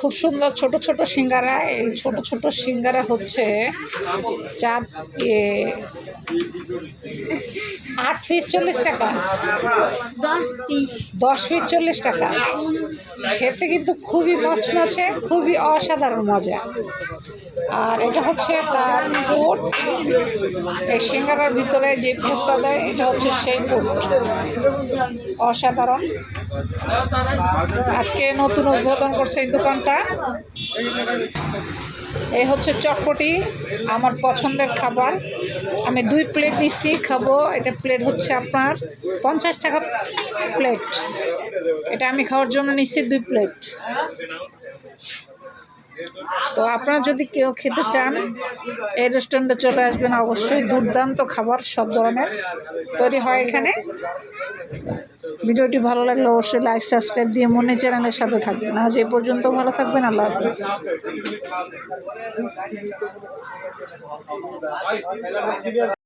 খুব সুন্দর ছোট ছোট সিঙ্গারা। এই ছোট ছোট সিঙ্গারা হচ্ছে চার আট পিস চল্লিশ টাকা। দশ পিস দশ পিস চল্লিশ টাকা। খেতে কিন্তু খুবই মচমচে খুবই অসাধারণ মজা। আর এটা হচ্ছে তার পোট এই সিঙ্গারার ভিতরে যে পোটটা দেয় এটা হচ্ছে সেই পোট অসাধারণ। আজকে নতুন উদ্বোধন করছে এই দোকানটা। এই হচ্ছে চটপটি, আমার পছন্দের খাবার। আমি দুই প্লেট নিচ্ছি খাব। এটা প্লেট হচ্ছে আপনার পঞ্চাশ টাকা প্লেট। এটা আমি খাওয়ার জন্য নিচ্ছি দুই প্লেট। তো আপনারা যদি কেউ খেতে চান, এই রেস্টুরেন্টে চলে আসবেন। অবশ্যই দুর্দান্ত খাবার, সব ধরনের তৈরি হয় এখানে। ভিডিওটি ভালো লাগলে অবশ্যই লাইক সাবস্ক্রাইব দিয়ে মনে চ্যানেলের সাথে থাকবেন। আজ এই পর্যন্ত ভালো থাকবেন, আল্লাহ হাফিজ।